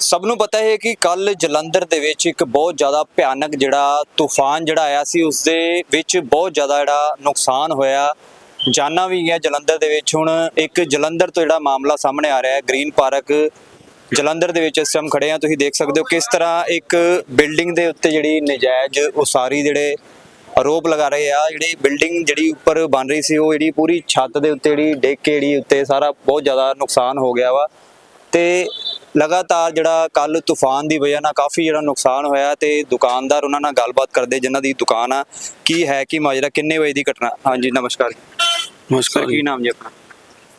ਸਭ ਨੂੰ ਪਤਾ ਹੈ ਕਿ ਕੱਲ ਜਲੰਧਰ ਦੇ ਵਿੱਚ ਇੱਕ ਬਹੁਤ ਜ਼ਿਆਦਾ ਭਿਆਨਕ ਜਿਹੜਾ ਤੂਫਾਨ ਜਿਹੜਾ ਆਇਆ ਸੀ, ਉਸ ਦੇ ਵਿੱਚ ਬਹੁਤ ਜ਼ਿਆਦਾ ਜਿਹੜਾ ਨੁਕਸਾਨ ਹੋਇਆ। ਜਾਨਾਂ ਵੀ ਗਿਆ ਜਲੰਧਰ ਦੇ ਵਿੱਚ। ਹੁਣ ਇੱਕ ਜਲੰਧਰ ਤੋਂ ਜਿਹੜਾ ਮਾਮਲਾ ਸਾਹਮਣੇ ਆ ਰਿਹਾ ਹੈ, ਗ੍ਰੀਨ ਪਾਰਕ। ਜਲੰਧਰ ਦੇ ਵਿੱਚ ਇਸ ਟਾਈਮ ਖੜੇ ਆ ਤੁਸੀਂ ਦੇਖ ਸਕਦੇ ਹੋ ਕਿਸ ਤਰ੍ਹਾਂ ਇੱਕ ਬਿਲਡਿੰਗ ਦੇ ਉੱਤੇ ਜਿਹੜੀ ਨਜਾਇਜ਼ ਉਸਾਰੀ ਜਿਹੜੇ ਆਰੋਪ ਲਗਾ ਰਹੇ ਆ। ਜਿਹੜੀ ਬਿਲਡਿੰਗ ਜਿਹੜੀ ਉੱਪਰ ਬਣ ਰਹੀ ਸੀ, ਉਹ ਜਿਹੜੀ ਪੂਰੀ ਛੱਤ ਦੇ ਉੱਤੇ ਜਿਹੜੀ ਡਿੱਗ ਕੇ ਜਿਹੜੀ ਉੱਤੇ ਸਾਰਾ ਬਹੁਤ ਜ਼ਿਆਦਾ ਨੁਕਸਾਨ ਹੋ ਗਿਆ ਵਾ। ਤੇ ਲਗਾਤਾਰ ਜਿਹੜਾ ਕੱਲ ਤੂਫਾਨ ਦੀ ਵਜ੍ਹਾ ਨਾਲ ਕਾਫੀ ਜਿਹੜਾ ਨੁਕਸਾਨ ਹੋਇਆ ਤੇ ਦੁਕਾਨਦਾਰ ਉਹਨਾਂ ਨਾਲ ਗੱਲਬਾਤ ਕਰਦੇ ਜਿਨ੍ਹਾਂ ਦੀ ਦੁਕਾਨ ਆ ਕੀ ਹੈ ਕੀ ਮਾਜਰਾ ਕਿੰਨੇ ਵਜੇ ਦੀ ਘਟਨਾ? ਹਾਂਜੀ ਨਮਸਕਾਰ ਨਮਸਕਾਰ ਕੀ ਨਾਮ ਜੀ ਆਪਣਾ?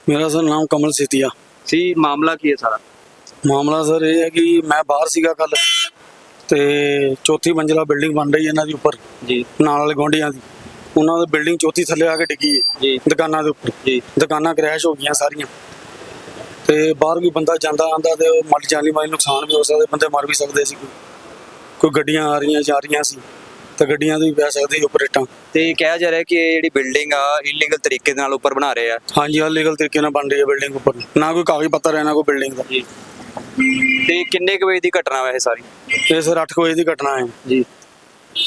ਮੇਰਾ ਸਰ ਨਾਮ ਕਮਲ ਸੇਤੀਆ। ਸੀ ਮਾਮਲਾ ਕੀ ਹੈ ਸਾਰਾ? ਮਾਮਲਾ ਸਰ ਇਹ ਹੈ ਕਿ ਮੈਂ ਬਾਹਰ ਸੀਗਾ ਕੱਲ ਤੇ ਚੌਥੀ ਮੰਜ਼ਿਲਾ ਬਿਲਡਿੰਗ ਬਣ ਰਹੀ ਹੈ ਇਹਨਾਂ ਦੀ ਉੱਪਰ। ਜੀ। ਨਾਲ ਵਾਲੇ ਗੁਆਂਢੀਆਂ ਦੀ। ਉਹਨਾਂ ਦੀ ਬਿਲਡਿੰਗ ਚੌਥੀ ਥੱਲੇ ਆ ਕੇ ਡਿੱਗੀ ਹੈ। ਜੀ। ਦੁਕਾਨਾਂ ਦੇ ਉੱਪਰ। ਜੀ। ਦੁਕਾਨਾਂ ਕ੍ਰੈਸ਼ ਹੋ ਗਈਆਂ ਸਾਰੀਆਂ। ਤੇ ਬਾਹਰ ਕੋਈ ਬੰਦਾ ਜਾਂਦਾ ਆਂਦਾ ਤੇ ਉਹ ਮੱਟ ਜਾਨੀ ਮਾਲੀ ਨੁਕਸਾਨ ਵੀ ਹੋ ਸਕਦਾ ਬੰਦੇ ਮਰ ਵੀ ਸਕਦੇ ਸੀ ਕੋਈ। ਗੱਡੀਆਂ ਆ ਰਹੀਆਂ ਜਾ ਰਹੀਆਂ ਸੀ ਤੇ ਗੱਡੀਆਂ ਦੀ ਵੀ ਪੈ ਸਕਦੀ ਆਪਰੇਟਾਂ ਤੇ ਕਿਹਾ ਜਾ ਰਿਹਾ ਕਿ ਇਹ ਜਿਹੜੀ ਬਿਲਡਿੰਗ ਆ ਇਲੀਗਲ ਤਰੀਕੇ ਦੇ ਨਾਲ ਉੱਪਰ ਬਣਾ ਰਹੇ ਆ। ਹਾਂਜੀ ਹਾਂ ਲੀਗਲ ਤਰੀਕੇ ਨਾਲ ਬਣ ਰਹੀ ਹੈ ਬਿਲਡਿੰਗ ਉੱਪਰ। ਨਾ ਕੋਈ ਕਾਗਜ਼ ਪੱਤਰ ਹੈ ਨਾ ਕੋਈ ਬਿਲਡਿੰਗ ਦਾ। ਜੀ। ਤੇ ਕਿੰਨੇ ਕੁ ਵਜੇ ਦੀ ਘਟਨਾ ਵਾ ਇਹ ਸਾਰੀ? ਇਹ ਸਰ 8 ਵਜੇ ਦੀ ਘਟਨਾ ਹੈ। ਜੀ।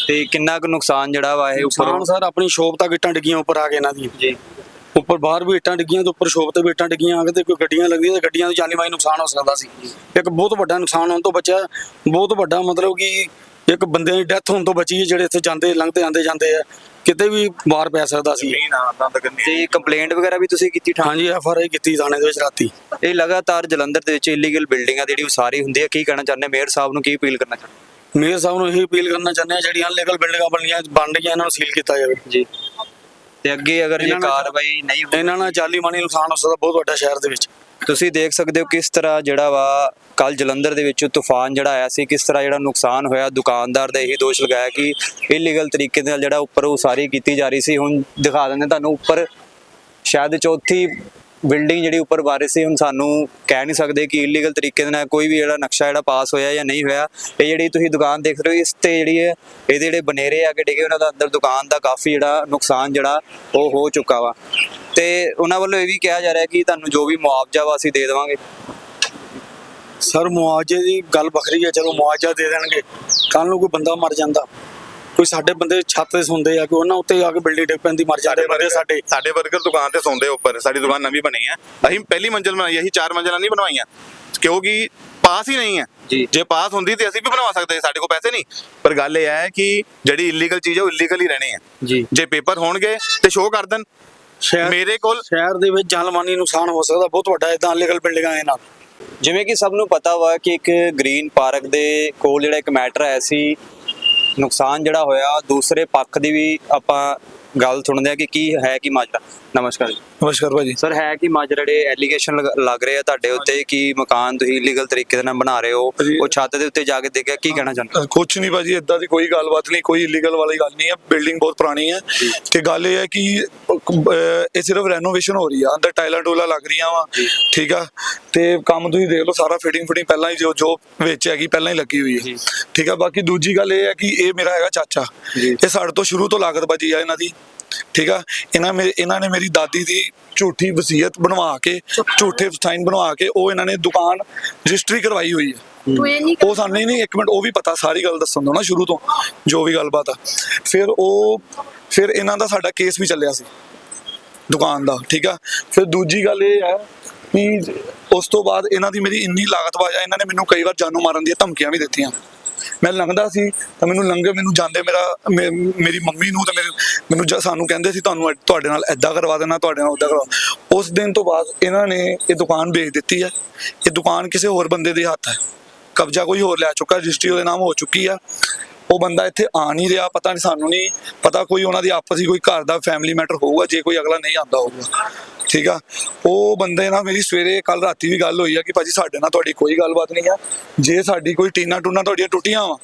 ਤੇ ਕਿੰਨਾ ਕੁ ਨੁਕਸਾਨ ਜਿਹੜਾ ਵਾ ਇਹ ਉੱਪਰ? ਨੁਕਸਾਨ ਸਰ ਆਪਣੀ ਸ਼ੋਪ ਤੱਕ ਇੱਟਾਂ ਡਿੱਗੀਆਂ ਉੱਪਰ ਆ ਕੇ ਇਹਨਾਂ ਦੀਆਂ। ਜੀ। ਉੱਪਰ ਬਾਹਰ ਵੀ ਇੱਟਾਂ ਡਿੱਗੀਆਂ ਤੇ ਉੱਪਰ ਸ਼ੋਪ ਤੇ ਵੀ ਇੱਟਾਂ ਡਿੱਗੀਆਂ ਆ ਕੇ ਤੇ ਕੋਈ ਗੱਡੀਆਂ ਲੱਗਦੀਆਂ ਤੇ ਗੱਡੀਆਂ ਤੋਂ ਜਾਨੀ ਮਾਲੀ ਨੁਕਸਾਨ ਹੋ ਸਕਦਾ ਸੀ। ਇੱਕ ਬਹੁਤ ਵੱਡਾ ਨੁਕਸਾਨ ਹੋਣ ਤੋਂ ਬਚਿਆ ਬਹੁਤ ਵੱਡਾ ਮਤਲਬ ਕਿ ਇੱਕ ਬੰਦੇ ਦੀ ਡੈਥ ਹੋਣ ਤੋਂ ਬਚੀ ਹੈ ਜਿਹੜੇ ਇੱਥੇ ਜਾਂਦੇ ਲੰਘਦੇ ਆਂਦੇ ਜਾਂਦੇ ਆ ਕਿਤੇ ਵੀ ਮਾਰ ਪੈ ਸਕਦਾ ਸੀ। ਤੇ ਕੰਪਲੇਂਟ ਵਗੈਰਾ ਵੀ ਤੁਸੀਂ ਕੀਤੀ ਠਾਂ ਹਾਂਜੀ ਐਫ ਆਰ ਆਈ ਕੀਤੀ ਥਾਣੇ ਦੇ ਵਿੱਚ ਰਾਤੀ। ਇਹ ਲਗਾਤਾਰ ਜਲੰਧਰ ਦੇ ਵਿੱਚ ਇਲੀਗਲ ਬਿਲਡਿੰਗਾਂ ਦੀ ਜਿਹੜੀ ਉਸਾਰੀ ਹੁੰਦੀ ਹੈ ਕੀ ਕਹਿਣਾ ਚਾਹੁੰਦੇ? ਮੇਅਰ ਸਾਹਿਬ ਨੂੰ ਕੀ ਅਪੀਲ ਕਰਨਾ ਚਾਹੁੰਦੇ? ਮੇਅਰ ਸਾਹਿਬ ਨੂੰ ਇਹ ਅਪੀਲ ਕਰਨਾ ਚਾਹੁੰਦੇ ਆ ਜਿਹੜੀਆਂ ਅਨਲੀਗਲ ਬਿਲਡਿੰਗਾਂ ਬਣੀਆਂ ਬਣ ਰਹੀਆਂ ਇਹਨਾਂ ਨੂੰ ਸੀਲ ਕੀਤਾ ਜਾਵੇ। ਜੀ। ਤੇ ਅੱਗੇ ਅਗਰ ਇਹ ਕਾਰਵਾਈ ਨਹੀਂ ਹੋਈ ਇਹਨਾਂ ਨਾਲ ਜਾਲੀ ਮਾਲੀ ਨੁਕਸਾਨ ਹੋ ਸਕਦਾ ਬਹੁਤ ਵੱਡਾ ਸ਼ਹਿਰ ਦੇ ਵਿੱਚ। ਤੁਸੀਂ ਦੇਖ ਸਕਦੇ ਹੋ ਕਿਸ ਤਰ੍ਹਾਂ ਜਿਹੜਾ ਵਾ ਕੱਲ ਜਲੰਧਰ ਦੇ ਵਿੱਚ ਤੂਫਾਨ ਜਿਹੜਾ ਆਇਆ ਸੀ ਕਿਸ ਤਰ੍ਹਾਂ ਜਿਹੜਾ ਨੁਕਸਾਨ ਹੋਇਆ। ਦੁਕਾਨਦਾਰ ਦਾ ਇਹੀ ਦੋਸ਼ ਲਗਾਇਆ ਕਿ ਇਲੀਗਲ ਤਰੀਕੇ ਨਾਲ ਜਿਹੜਾ ਉੱਪਰ ਉਸਾਰੀ ਕੀਤੀ ਜਾ ਰਹੀ ਸੀ। ਹੁਣ ਦਿਖਾ ਦਿੰਦੇ ਤੁਹਾਨੂੰ ਉੱਪਰ ਸ਼ਾਇਦ ਚੌਥੀ ਬਿਲਡਿੰਗ ਜਿਹੜੀ ਉੱਪਰ ਬਣ ਸੀ, ਹੁਣ ਸਾਨੂੰ ਕਹਿ ਨਹੀਂ ਸਕਦੇ ਕਿ ਇਲੀਗਲ ਤਰੀਕੇ ਦੇ ਨਾਲ ਕੋਈ ਵੀ ਜਿਹੜਾ ਨਕਸ਼ਾ ਜਿਹੜਾ ਪਾਸ ਹੋਇਆ ਜਾਂ ਨਹੀਂ ਹੋਇਆ। ਇਹ ਜਿਹੜੀ ਤੁਸੀਂ ਦੁਕਾਨ ਦੇਖ ਰਹੇ ਹੋ, ਇਸ ਤੇ ਜਿਹੜੀ ਹੈ, ਇਹਦੇ ਜਿਹੜੇ ਬਨੇਰੇ ਆ ਕੇ ਡਿੱਗੇ, ਉਹਨਾਂ ਦਾ ਅੰਦਰ ਦੁਕਾਨ ਦਾ ਕਾਫੀ ਜਿਹੜਾ ਨੁਕਸਾਨ ਜਿਹੜਾ ਉਹ ਹੋ ਚੁੱਕਾ ਵਾ। ਤੇ ਉਹਨਾਂ ਵੱਲੋਂ ਇਹ ਵੀ ਕਿਹਾ ਜਾ ਰਿਹਾ ਕਿ ਤੁਹਾਨੂੰ ਜੋ ਵੀ ਮੁਆਵਜ਼ਾ ਵਾ, ਅਸੀਂ ਦੇ ਦੇਵਾਂਗੇ। ਸਰ, ਮੁਆਵਜ਼ੇ ਦੀ ਗੱਲ ਵੱਖਰੀ ਹੈ, ਚਲੋ ਮੁਆਵਜ਼ਾ ਦੇ ਦੇਣਗੇ। ਕੱਲ ਨੂੰ ਕੋਈ ਬੰਦਾ ਮਰ ਜਾਂਦਾ। ਕੋਈ ਸਾਡੇ ਬੰਦੇ ਛੱਤ ਤੇ ਸੌਂਦੇ ਆ ਕਿ ਉਹਨਾਂ ਉੱਤੇ ਆ ਕੇ ਬਿਲਡਿੰਗ ਡਿੱਗ ਪੈਂਦੀ ਮਰ ਜਾਂਦੇ ਬੰਦੇ ਸਾਡੇ। ਸਾਡੇ ਬਰਗਰ ਦੁਕਾਨ ਤੇ ਸੌਂਦੇ ਉੱਪਰ ਸਾਡੀ ਦੁਕਾਨ ਨਵੀਂ ਬਣੀ ਹੈ ਅਸੀਂ ਪਹਿਲੀ ਮੰਜ਼ਿਲ ਬਣਾਈ ਹੈ, ਅਸੀਂ ਚਾਰ ਮੰਜ਼ਿਲਾਂ ਨਹੀਂ ਬਣਵਾਈਆਂ ਕਿਉਂਕਿ ਪਾਸ ਹੀ ਨਹੀਂ ਹੈ ਜੀ। ਪਾਸ ਹੁੰਦੀ ਤੇ ਅਸੀਂ ਵੀ ਬਣਵਾ ਸਕਦੇ ਸੀ, ਸਾਡੇ ਕੋਲ ਪੈਸੇ ਨਹੀਂ। ਪਰ ਗੱਲ ਇਹ ਹੈ ਕਿ ਜਿਹੜੀ ਇਲੀਗਲ ਚੀਜ਼ ਹੈ ਉਹ ਇਲੀਗਲ ਹੀ ਰਹਿਣੀ ਹੈ ਜੀ। ਪੇਪਰ ਹੋਣਗੇ ਤੇ ਸ਼ੋਅ ਕਰ ਦੇਣ। ਮੇਰੇ ਕੋਲ ਸ਼ਹਿਰ ਦੇ ਵਿੱਚ ਜਾਨਮਾਨੀ ਨੁਕਸਾਨ ਹੋ ਸਕਦਾ ਬਹੁਤ ਵੱਡਾ ਇਦਾਂ ਅਨਲੀਗਲ ਬਿਲਡਿੰਗਾਂ ਨਾਲ। ਜਿਵੇਂ ਕਿ ਸਭ ਨੂੰ ਪਤਾ ਵਾ ਕਿ ਇੱਕ ਗ੍ਰੀਨ ਪਾਰਕ ਦੇ ਕੋਲ ਜਿਹੜਾ ਇੱਕ ਮੈਟਰ ਆਇਆ ਸੀ ਨੁਕਸਾਨ ਜਿਹੜਾ ਹੋਇਆ ਦੂਸਰੇ ਪੱਖ ਦੀ ਵੀ ਆਪਾਂ ਗੱਲ ਸੁਣਦੇ ਆ ਕਿ ਕੀ ਹੈ ਕੀ ਮਾਜਰਾ? ਨਮਸਕਾਰ ਜੀ। ਨਮਸਕਾਰ ਭਾਜੀ। ਸਰ ਹੈ ਕਿ ਮਾਜਰਾ ਜਿਹੜੇ ਐਲੀਗੇਸ਼ਨ ਲੱਗ ਰਹੇ ਆ ਤੁਹਾਡੇ ਉੱਤੇ? ਕਿ ਮਕਾਨ ਤੁਸੀਂ ਇਲੀਗਲ ਤਰੀਕੇ ਦੇ ਨਾਲ ਬਣਾ ਰਹੇ ਹੋ। ਉਹ ਛੱਤ ਦੇ ਉੱਤੇ ਜਾ ਕੇ ਦੇਖਿਆ ਕੀ ਕਹਿਣਾ ਚਾਹੁੰਦੇ? ਕੁਛ ਨਹੀਂ ਭਾਜੀ ਇਦਾਂ ਦੀ ਕੋਈ ਗੱਲਬਾਤ ਨਹੀਂ ਕੋਈ ਇਲੀਗਲ ਵਾਲੀ ਗੱਲ ਨਹੀਂ ਹੈ ਬਿਲਡਿੰਗ ਬਹੁਤ ਪੁਰਾਣੀ ਹੈ ਤੇ ਗੱਲ ਇਹ ਹੈ ਕਿ ਇਹ ਸਿਰਫ ਰੈਨੋਵੇਸ਼ਨ ਹੋ ਰਹੀ ਆ। ਅੰਦਰ ਟਾਈਲਾਂ ਟੂਲਾਂ ਲੱਗ ਰਹੀਆਂ ਵਾ। ਠੀਕ ਆ? ਤੇ ਕੰਮ ਤੁਸੀਂ ਦੇਖ ਲਓ ਸਾਰਾ ਫਿਟਿੰਗ ਫਿਟਿੰਗ ਪਹਿਲਾਂ ਹੀ ਜੋ ਜੋ ਵਿੱਚ ਹੈਗੀ ਪਹਿਲਾਂ ਹੀ ਲੱਗੀ ਹੋਈ ਹੈ ਠੀਕ ਆ? ਬਾਕੀ ਦੂਜੀ ਗੱਲ ਇਹ ਹੈ ਕਿ ਇਹ ਮੇਰਾ ਹੈਗਾ ਚਾਚਾ। ਇਹ ਸਾਡੇ ਤੋਂ ਸ਼ੁਰੂ ਤੋਂ ਲਾਗਤ ਬਾਜੀ ਆ ਇਹਨਾਂ ਦੀ। ਠੀਕ ਆ? ਇਹਨਾਂ ਮੇਰੇ ਇਹਨਾਂ ਨੇ ਮੇਰੀ ਦਾਦੀ ਦੀ ਝੂਠੀ ਵਸੀਅਤ ਬਣਵਾ ਕੇ ਝੂਠੇ ਸਾਈਨ ਬਣਵਾ ਕੇ ਉਹ ਇਹਨਾਂ ਨੇ ਦੁਕਾਨ ਰਜਿਸਟਰੀ ਕਰਵਾਈ ਹੋਈ ਹੈ ਉਹ ਸਾਨੂੰ ਨਹੀਂ ਨਹੀਂ ਇੱਕ ਮਿੰਟ ਉਹ ਵੀ ਪਤਾ ਸਾਰੀ ਗੱਲ ਦੱਸਣ ਦੋ ਨਾ ਸ਼ੁਰੂ ਤੋਂ ਜੋ ਵੀ ਗੱਲਬਾਤ ਆ। ਫਿਰ ਉਹ ਫਿਰ ਇਹਨਾਂ ਦਾ ਸਾਡਾ ਕੇਸ ਵੀ ਚੱਲਿਆ ਸੀ ਦੁਕਾਨ ਦਾ ਠੀਕ ਆ? ਫਿਰ ਦੂਜੀ ਗੱਲ ਇਹ ਹੈ ਕਿ ਉਸ ਤੋਂ ਬਾਅਦ ਇਹਨਾਂ ਦੀ ਮੇਰੀ ਇੰਨੀ ਲਾਗਤ ਵਾਜਾ ਇਹਨਾਂ ਨੇ ਮੈਨੂੰ ਕਈ ਵਾਰ ਜਾਨੋਂ ਮਾਰਨ ਦੀਆਂ ਧਮਕੀਆਂ ਵੀ ਦਿੱਤੀਆਂ। ਮੈਂ ਲੰਘਦਾ ਸੀ, ਤਾਂ ਮੈਨੂੰ ਲੰਘੇ, ਮੈਨੂੰ ਜਾਂਦੇ ਮੇਰਾ ਮੇਰੀ ਮੰਮੀ ਨੂੰ ਤੇ ਮੇਰੇ, ਮੈਨੂੰ ਸਾਨੂੰ ਕਹਿੰਦੇ ਸੀ, ਤੁਹਾਨੂੰ ਤੁਹਾਡੇ ਨਾਲ ਐਦਾਂ ਕਰਵਾ ਦੇਣਾ, ਤੁਹਾਡੇ ਨਾਲ ਉਦਾਂ ਕਰਵਾ ਉਸ ਦਿਨ ਤੋਂ ਬਾਅਦ ਇਹਨਾਂ ਨੇ ਇਹ ਦੁਕਾਨ ਵੇਚ ਦਿੱਤੀ ਹੈ। ਇਹ ਦੁਕਾਨ ਕਿਸੇ ਹੋਰ ਬੰਦੇ ਦੇ ਹੱਥ ਹੈ। ਕਬਜ਼ਾ ਕੋਈ ਹੋਰ ਲੈ ਚੁੱਕਾ, ਰਜਿਸਟਰੀ ਉਹਦੇ ਨਾਮ ਹੋ ਚੁੱਕੀ ਆ। ਉਹ ਬੰਦਾ ਇੱਥੇ ਆ ਨਹੀਂ ਰਿਹਾ, ਪਤਾ ਨਹੀਂ ਸਾਨੂੰ ਨਹੀਂ ਪਤਾ ਕੋਈ ਉਹਨਾਂ ਦੀ ਆਪਸੀ ਕੋਈ ਘਰ ਦਾ ਫੈਮਿਲੀ ਮੈਟਰ ਹੋਊਗਾ, ਜੇ ਕੋਈ ਅਗਲਾ ਨਹੀਂ ਆਂਦਾ ਹੋਊਗਾ। ਠੀਕ ਆ? ਉਹ ਬੰਦੇ ਨਾਲ ਮੇਰੀ ਸਵੇਰੇ ਕੱਲ ਰਾਤੀ ਵੀ ਗੱਲ ਹੋਈ ਆ ਕਿ ਭਾਜੀ ਸਾਡੇ ਨਾਲ ਤੁਹਾਡੀ ਕੋਈ ਗੱਲਬਾਤ ਨਹੀਂ ਆ। ਜੇ ਸਾਡੀ ਕੋਈ ਟੀਨਾ ਟੂਨਾ ਤੁਹਾਡੀਆਂ ਟੁੱਟੀਆਂ ਵਾ,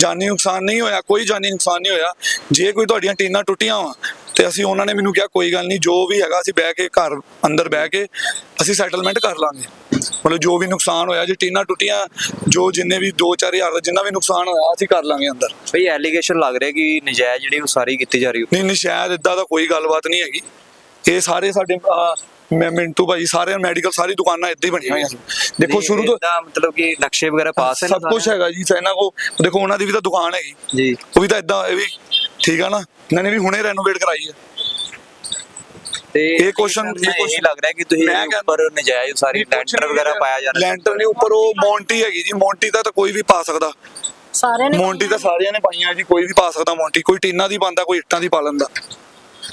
ਜਾਨੀ ਨੁਕਸਾਨ ਨਹੀਂ ਹੋਇਆ, ਕੋਈ ਜਾਨੀ ਨੁਕਸਾਨ ਨਹੀਂ ਹੋਇਆ, ਜੇ ਕੋਈ ਤੁਹਾਡੀਆਂ ਟੀਨਾ ਟੁੱਟੀਆਂ ਵਾ, ਤੇ ਅਸੀਂ ਉਹਨਾਂ ਨੇ ਮੈਨੂੰ ਕਿਹਾ, ਕੋਈ ਗੱਲ ਨਹੀਂ, ਜੋ ਵੀ ਹੈਗਾ, ਅਸੀਂ ਬਹਿ ਕੇ ਘਰ ਅੰਦਰ ਬਹਿ ਕੇ ਅਸੀਂ ਸੈਟਲਮੈਂਟ ਕਰ ਲਾਂਗੇ। ਮਤਲਬ ਜੋ ਵੀ ਨੁਕਸਾਨ ਹੋਇਆ ਜੇ ਟੀਨਾ ਟੁੱਟੀਆਂ ਜੋ ਜਿੰਨੇ ਵੀ 2-4000 ਦਾ ਜਿੰਨਾ ਵੀ ਨੁਕਸਾਨ ਹੋਇਆ ਅਸੀਂ ਕਰ ਲਾਂਗੇ ਅੰਦਰ। ਬਈ ਐਲੀਗੇਸ਼ਨ ਲੱਗ ਰਿਹਾ ਕਿ ਨਜਾਇਜ਼ ਜਿਹੜੀ ਉਸਾਰੀ ਕੀਤੀ ਜਾ ਰਹੀ ਹੋ। ਨਹੀਂ ਨਹੀਂ ਸ਼ਾਇਦ ਇਦਾਂ ਦਾ ਕੋਈ ਗੱਲਬਾਤ ਨਹੀਂ ਹੈਗੀ। ਇਹ ਸਾਰੇ ਸਾਡੇ ਮੈਂ ਮਿੰਟੂ ਭਾਜੀ ਸਾਰੇ ਮੈਡੀਕਲ ਸਾਰੀ ਦੁਕਾਨਾਂ ਇੱਦਾਂ ਹੀ ਬਣੀਆਂ ਹੋਈਆਂ ਦੇਖੋ ਸ਼ੁਰੂ ਤੋਂ ਮਤਲਬ ਕਿ ਨਕਸ਼ੇ ਵਗੈਰਾ ਪਾਸ ਹੈ ਸਭ ਕੁਝ ਹੈਗਾ ਜੀ ਇਹਨਾਂ ਕੋ ਦੇਖੋ ਉਹਨਾਂ ਦੀ ਵੀ ਤਾਂ ਦੁਕਾਨ ਹੈਗੀ? ਜੀ। ਉਹ ਵੀ ਤਾਂ ਇਦਾਂ ਇਹ ਵੀ ਠੀਕ ਆ ਨਾ। ਇਹਨਾਂ ਨੇ ਵੀ ਹੁਣੇ ਰੈਨੋਵੇਟ ਕਰਾਈ ਹੈ। ਤੇ ਇਹ question- ਇਹ question- ਲੱਗ ਰਿਹਾ ਕਿ ਤੁਸੀਂ ਉੱਪਰ ਨਜਾਇਜ਼ ਸਾਰੀ ਲੈਂਟਰ ਵਗੈਰਾ ਪਾਇਆ ਜਾ ਰਿਹਾ ਲੈਂਟਰ ਨਹੀਂ ਉੱਪਰ ਉਹ ਮੌਂਟੀ ਹੈਗੀ ਜੀ ਮੌਂਟੀ ਦਾ ਤਾਂ ਕੋਈ ਵੀ ਪਾ ਸਕਦਾ। ਸਾਰਿਆਂ ਨੇ ਮੌਂਟੀ ਤਾਂ ਸਾਰਿਆਂ ਨੇ ਪਾਈਆਂ ਜੀ ਕੋਈ ਵੀ ਪਾ ਸਕਦਾ ਮੌਂਟੀ ਕੋਈ ਟੀਨਾ ਦੀ ਪਾਉਂਦਾ ਕੋਈ ਇੱਟਾਂ ਦੀ ਪਾ ਲੈਂਦਾ।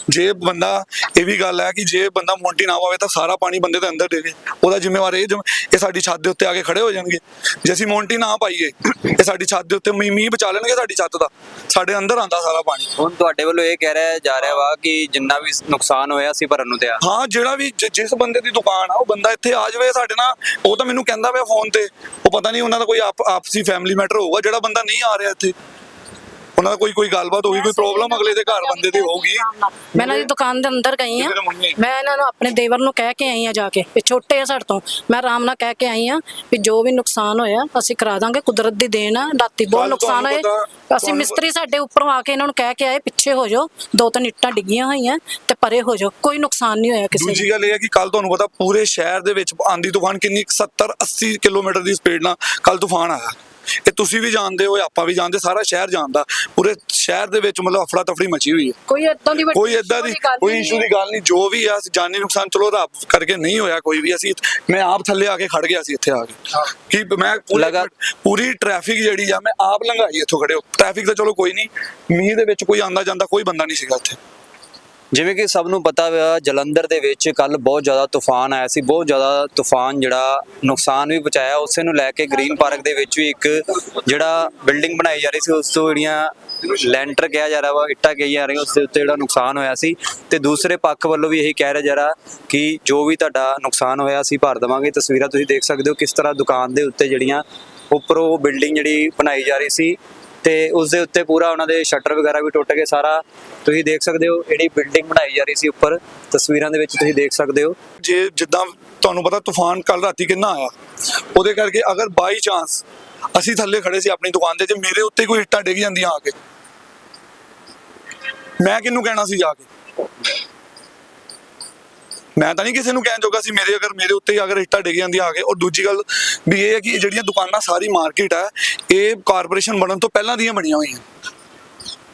ਜੇ ਬੰਦਾ ਇਹ ਵੀ ਗੱਲ ਹੈ ਕਿ ਜੇ ਬੰਦਾ ਮੌਂਟੀ ਨਾ ਪਾਵੇ ਤਾਂ ਸਾਰਾ ਪਾਣੀ ਬੰਦੇ ਦੇ ਅੰਦਰ ਡੇਗੇ। ਉਹਦਾ ਜ਼ਿੰਮੇਵਾਰ ਇਹ ਇਹ ਸਾਡੀ ਛੱਤ ਦੇ ਉੱਤੇ ਆ ਕੇ ਖੜੇ ਹੋ ਜਾਣਗੇ। ਜੇ ਅਸੀਂ ਮੌਂਟੀ ਨਾ ਪਾਈਏ ਇਹ ਸਾਡੀ ਛੱਤ ਦੇ ਉੱਤੇ ਮੀਂਹ ਬਚਾ ਲੈਣਗੇ ਸਾਡੀ ਛੱਤ ਦਾ। ਸਾਡੇ ਅੰਦਰ ਆਂਦਾ ਸਾਰਾ ਪਾਣੀ। ਹੁਣ ਤੁਹਾਡੇ ਵੱਲੋਂ ਇਹ ਕਹਿ ਰਿਹਾ ਜਾ ਰਿਹਾ ਵਾ ਕਿ ਜਿੰਨਾ ਵੀ ਨੁਕਸਾਨ ਹੋਇਆ ਸੀ ਭਰਨ ਨੂੰ ਤਿਆਰ। ਹਾਂ ਜਿਹੜਾ ਵੀ ਜਿਸ ਬੰਦੇ ਦੀ ਦੁਕਾਨ ਆ ਉਹ ਬੰਦਾ ਇੱਥੇ ਆ ਜਾਵੇ ਸਾਡੇ ਨਾਲ। ਉਹ ਤਾਂ ਮੈਨੂੰ ਕਹਿੰਦਾ ਪਿਆ ਫੋਨ ਤੇ। ਉਹ ਪਤਾ ਨਹੀਂ ਉਹਨਾਂ ਦਾ ਕੋਈ ਆਪ- ਆਪਸੀ ਫੈਮਿਲੀ ਮੈਟਰ ਹੋਊਗਾ ਜਿਹੜਾ ਬੰਦਾ ਨਹੀਂ ਆ ਰਿਹਾ ਇੱਥੇ। ਉਹਨਾਂ ਦਾ ਕੋਈ ਕੋਈ ਗੱਲਬਾਤ ਹੋਈ ਕੋਈ ਪ੍ਰੋਬਲਮ ਅਗਲੇ ਦੇ ਘਰ ਬੰਦੇ ਦੀ ਹੋਊਗੀ। ਮੈਂ ਇਹਨਾਂ ਦੀ ਦੁਕਾਨ ਦੇ ਅੰਦਰ ਗਈ ਆ। ਮੈਂ ਇਹਨਾਂ ਨੂੰ ਆਪਣੇ ਦੇਵਰ ਨੂੰ ਕਹਿ ਕੇ ਆਈ ਆ ਜਾ ਕੇ ਵੀ ਛੋਟੇ ਆ ਸਾਡੇ ਤੋਂ। ਮੈਂ ਆਰਾਮ ਨਾਲ ਕਹਿ ਕੇ ਆਈ ਆ ਵੀ ਜੋ ਵੀ ਨੁਕਸਾਨ ਹੋਇਆ ਅਸੀਂ ਕਰਾ ਦਾਂਗੇ ਕੁਦਰਤ ਦੀ ਦੇਣ ਆ ਰਾਤੀ ਬਹੁਤ ਨੁਕਸਾਨ ਪਤਾ- ਅਸੀਂ ਮਿਸਤਰੀ ਸਾਡੇ ਉੱਪਰੋਂ ਆ ਕੇ ਇਹਨਾਂ ਨੂੰ ਕਹਿ ਕੇ ਆਏ ਪਿੱਛੇ ਹੋ ਜਾਓ ਦੋ ਤਿੰਨ ਇੱਟਾਂ ਡਿੱਗੀਆਂ ਹੋਈਆਂ ਤੇ ਪਰੇ ਹੋ ਜਾਓ ਕੋਈ ਨੁਕਸਾਨ ਨਹੀਂ ਹੋਇਆ ਕਿਸੇ ਦੂਜੀ ਗੱਲ ਇਹ ਹੈ ਕਿ ਕੱਲ ਤੁਹਾਨੂੰ ਪਤਾ ਪੂਰੇ ਸ਼ਹਿਰ ਦੇ ਵਿੱਚ ਆਂਦੀ ਤੂਫਾਨ ਕਿੰਨੀ 70 80 ਕਿਲੋਮੀਟਰ ਦੀ ਸਪੀਡ ਨਾਲ ਕੱਲ ਤੂਫਾਨ ਆਇਆ। ਇਹ ਤੁਸੀਂ ਵੀ ਜਾਣਦੇ ਹੋ ਆਪਾਂ ਵੀ ਜਾਣਦੇ ਸਾਰਾ ਸ਼ਹਿਰ ਜਾਣਦਾ। ਪੂਰੇ ਸ਼ਹਿਰ ਦੇ ਵਿੱਚ ਮਤਲਬ ਅਫੜਾ ਤਫੜੀ ਮਚੀ ਹੋਈ ਹੈ। ਕੋਈ ਏਦਾਂ ਦੀ ਕੋਈ ਏਦਾਂ ਦੀ ਕੋਈ ਇਸ਼ੂ ਦੀ ਗੱਲ ਨਹੀਂ ਜੋ ਵੀ ਆ ਜਾਨੀ ਨੁਕਸਾਨ ਚਲੋ ਰੱਬ ਕਰਕੇ ਨਹੀਂ ਹੋਇਆ ਕੋਈ ਵੀ ਅਸੀਂ ਮੈਂ ਆਪ ਥੱਲੇ ਆ ਕੇ ਖੜ ਗਿਆ ਸੀ ਇੱਥੇ ਆ ਕੇ। ਕਿ ਮੈਂ ਪੂਰੀ- ਲਗਾ- ਪੂਰੀ ਟ੍ਰੈਫਿਕ ਜਿਹੜੀ ਆ ਮੈਂ ਆਪ ਲੰਘਾਈ ਇੱਥੋਂ ਖੜੇ ਹੋ। ਟ੍ਰੈਫਿਕ ਤਾਂ ਚਲੋ ਕੋਈ ਨਹੀਂ ਮੀਂਹ ਦੇ ਵਿੱਚ ਕੋਈ ਆਂਦਾ ਜਾਂਦਾ ਕੋਈ ਬੰਦਾ ਨਹੀਂ ਸੀਗਾ ਇੱਥੇ। ਜਿਵੇਂ ਕਿ ਸਭ ਨੂੰ ਪਤਾ ਵਾ, ਜਲੰਧਰ ਦੇ ਵਿੱਚ ਕੱਲ ਬਹੁਤ ਜ਼ਿਆਦਾ ਤੂਫਾਨ ਆਇਆ ਸੀ, ਬਹੁਤ ਜ਼ਿਆਦਾ ਤੂਫਾਨ ਜਿਹੜਾ ਨੁਕਸਾਨ ਵੀ ਪਹੁੰਚਾਇਆ, ਉਸੇ ਨੂੰ ਲੈ ਕੇ ਗ੍ਰੀਨ ਪਾਰਕ ਦੇ ਵਿੱਚ ਵੀ ਇੱਕ ਜਿਹੜਾ ਬਿਲਡਿੰਗ ਬਣਾਈ ਜਾ ਰਹੀ ਸੀ, ਉਸ ਤੋਂ ਜਿਹੜੀਆਂ ਲੈਂਟਰ ਕਿਹਾ ਜਾ ਰਿਹਾ ਵਾ, ਇੱਟਾਂ ਕਹੀ ਜਾ ਰਹੀਆਂ, ਉਸ ਦੇ ਉੱਤੇ ਜਿਹੜਾ ਨੁਕਸਾਨ ਹੋਇਆ ਸੀ। ਤੇ ਦੂਸਰੇ ਪੱਖ ਵੱਲੋਂ ਵੀ ਇਹੀ ਕਹਿ ਰਿਹਾ ਜਾ ਰਿਹਾ ਕਿ ਜੋ ਵੀ ਤੁਹਾਡਾ ਨੁਕਸਾਨ ਹੋਇਆ, ਅਸੀਂ ਭਰ ਦੇਵਾਂਗੇ। ਤਸਵੀਰਾਂ ਤੁਸੀਂ ਦੇਖ ਸਕਦੇ ਹੋ ਕਿਸ ਤਰ੍ਹਾਂ ਦੁਕਾਨ ਦੇ ਉੱਤੇ ਜਿਹੜੀਆਂ ਉੱਪਰੋਂ ਉਹ ਬਿਲਡਿੰਗ ਜਿਹੜੀ ਬਣਾਈ ਜਾ ਰਹੀ ਸੀ ਤੇ ਉਸ ਦੇ ਉੱਤੇ ਪੂਰਾ ਉਹਨਾਂ ਦੇ ਸ਼ਟਰ ਵਗੈਰਾ ਵੀ ਟੁੱਟ ਕੇ ਸਾਰਾ ਤੁਸੀਂ ਦੇਖ ਸਕਦੇ ਹੋ, ਜਿਹੜੀ ਬਿਲਡਿੰਗ ਬਣਾਈ ਜਾ ਰਹੀ ਸੀ ਉੱਪਰ, ਤਸਵੀਰਾਂ ਦੇ ਵਿੱਚ ਤੁਸੀਂ ਦੇਖ ਸਕਦੇ ਹੋ। ਜੇ ਜਿੱਦਾਂ ਤੁਹਾਨੂੰ ਪਤਾ ਤੂਫਾਨ ਕੱਲ ਰਾਤੀ ਕਿੰਨਾ ਆਇਆ, ਉਹਦੇ ਕਰਕੇ ਅਗਰ ਬਾਈ ਚਾਂਸ ਅਸੀਂ ਥੱਲੇ ਖੜੇ ਸੀ ਆਪਣੀ ਦੁਕਾਨ ਦੇ ਜੇ ਮੇਰੇ ਉੱਤੇ ਕੋਈ ਇੱਟਾਂ ਡਿੱਗ ਜਾਂਦੀਆਂ ਆ ਕੇ, ਮੈਂ ਕਿਹਨੂੰ ਕਹਿਣਾ ਸੀ ਜਾ ਕੇ? ਮੈਂ ਤਾਂ ਨਹੀਂ ਕਿਸੇ ਨੂੰ ਕਹਿਣ ਜੋਗਾ ਸੀ, ਮੇਰੇ ਅਗਰ ਮੇਰੇ ਉੱਤੇ ਹੀ ਅਗਰ ਇੱਟਾਂ ਡਿੱਗ ਜਾਂਦੀਆਂ ਆ ਕੇ, ਔਰ ਦੂਜੀ ਗੱਲ ਵੀ ਇਹ ਹੈ ਕਿ ਜਿਹੜੀਆਂ ਦੁਕਾਨਾਂ ਸਾਰੀ ਮਾਰਕੀਟ ਹੈ ਇਹ ਕਾਰਪੋਰੇਸ਼ਨ ਬਣਨ ਤੋਂ ਪਹਿਲਾਂ ਦੀਆਂ ਬਣੀਆਂ ਹੋਈਆਂ।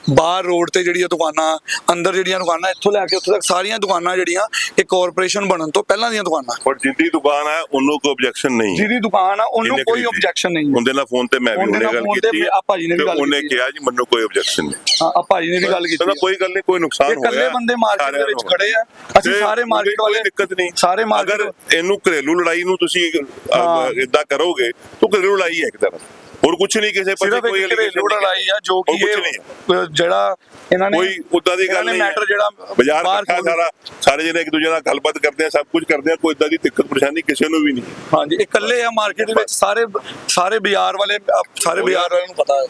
ਬਾਹਰ ਰੋਡ ਤੇ ਜਿਹੜੀਆਂ ਦੁਕਾਨਾਂ ਅੰਦਰ ਜਿਹੜੀਆਂ ਦੁਕਾਨਾਂ ਇੱਥੋਂ ਲੈ ਕੇ ਉੱਥੇ ਤੱਕ ਸਾਰੀਆਂ ਦੁਕਾਨਾਂ ਜਿਹੜੀਆਂ ਇਹ ਕਾਰਪੋਰੇਸ਼ਨ ਬਣਨ ਤੋਂ ਪਹਿਲਾਂ ਦੀਆਂ ਦੁਕਾਨਾਂ। ਪਰ ਜਿੱਦੀ ਦੁਕਾਨ ਹੈ ਉਹਨੂੰ ਕੋਈ ਆਬਜੈਕਸ਼ਨ ਨਹੀਂ। ਜਿਹਦੀ ਦੁਕਾਨ ਆ ਉਹਨੂੰ ਕੋਈ। ਆਬਜੈਕਸ਼ਨ ਨਹੀਂ। ਉਹਦੇ ਨਾਲ ਫੋਨ ਤੇ ਮੈਂ ਵੀ ਉਹਨੇ ਗੱਲ ਕੀਤੀ ਆ ਭਾਜੀ ਨੇ ਵੀ ਗੱਲ ਉਹਨੇ ਕੀਤੀ। ਕਿਹਾ ਜੀ ਮੈਨੂੰ ਕੋਈ ਆਬਜੈਕਸ਼ਨ ਨਹੀਂ। ਹਾਂ ਆ ਭਾਜੀ ਨੇ ਵੀ ਗੱਲ ਕੀਤੀ ਕੋਈ ਗੱਲ ਨਹੀਂ ਕੋਈ ਨੁਕਸਾਨ ਹੋਇਆ ਇਕੱਲੇ ਬੰਦੇ ਮਾਰਕੀਟ ਦੇ ਵਿੱਚ। ਖੜੇ ਆ। ਅਸੀਂ ਸਾਰੇ ਮਾਰਕੀਟ ਕੋਈ ਵਾਲੇ ਦਿੱਕਤ ਨਹੀਂ। ਸਾਰੇ market ਅਗਰ ਇਹਨੂੰ ਘਰੇਲੂ ਲੜਾਈ ਨੂੰ ਤੁਸੀਂ। ਇਦਾਂ ਕਰੋਗੇ ਤਾਂ ਘਰੇਲੂ ਲੜਾਈ ਹੈ ਇੱਕ ਤਰ੍ਹਾਂ ਹੋਰ ਕੁਝ ਨਹੀਂ ਕਿਸੇ ਪਾਸੇ ਕੋਈ ਘਰੇਲੂ ਲੜਾਈ ਆ ਜੋ ਕਿ ਜਿਹੜਾ ਇਹਨਾਂ ਨੇ ਕੋਈ ਉਦਾਂ ਦੀ ਗੱਲ ਨਹੀਂ ਮੈਟਰ ਜਿਹੜਾ ਬਾਜ਼ਾਰ ਇਕੱਠਾ ਸਾਰਾ ਸਾਰੇ ਜਣੇ ਇੱਕ ਦੂਜੇ ਨਾਲ ਗੱਲਬਾਤ ਕਰਦੇ ਆ ਸਭ ਕੁਝ ਕਰਦੇ ਆ ਕੋਈ ਇਦਾਂ ਦੀ ਦਿੱਕਤ ਪਰੇਸ਼ਾਨੀ ਕਿਸੇ ਨੂੰ ਵੀ ਨਹੀਂ। ਹਾਂਜੀ ਇਹ ਇਕੱਲੇ ਆ ਮਾਰਕੀਟ ਦੇ ਵਿੱਚ ਸਾਰੇ ਸਾਰੇ ਬਾਜ਼ਾਰ ਵਾਲੇ ਸਾਰੇ ਬਾਜ਼ਾਰ ਵਾਲਿਆਂ ਨੂੰ ਪਤਾ ਹੈ।